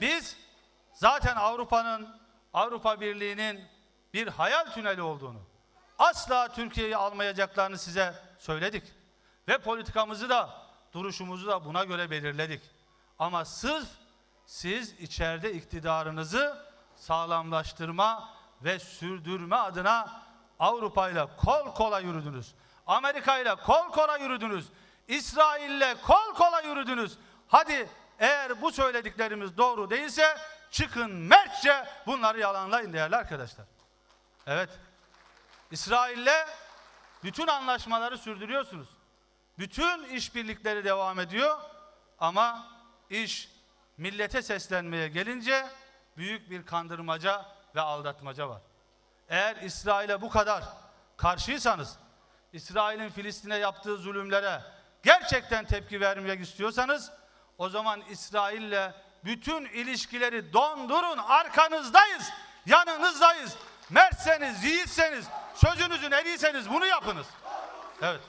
Biz zaten Avrupa'nın, Avrupa Birliği'nin bir hayal tüneli olduğunu, asla Türkiye'yi almayacaklarını size söyledik. Ve politikamızı da, duruşumuzu da buna göre belirledik. Ama sırf siz içeride iktidarınızı sağlamlaştırma ve sürdürme adına Avrupa ile kol kola yürüdünüz. Amerika ile kol kola yürüdünüz. İsrail ile kol kola yürüdünüz. Hadi eğer bu söylediklerimiz doğru değilse çıkın mertçe bunları yalanlayın değerli arkadaşlar. Evet. İsrail'le bütün anlaşmaları sürdürüyorsunuz. Bütün işbirlikleri devam ediyor ama iş millete seslenmeye gelince büyük bir kandırmaca ve aldatmaca var. Eğer İsrail'e bu kadar karşıysanız, İsrail'in Filistin'e yaptığı zulümlere gerçekten tepki vermek istiyorsanız, o zaman İsrail'le bütün ilişkileri dondurun, arkanızdayız, yanınızdayız. Mertseniz, yiğitseniz, sözünüzün eriyseniz bunu yapınız. Evet.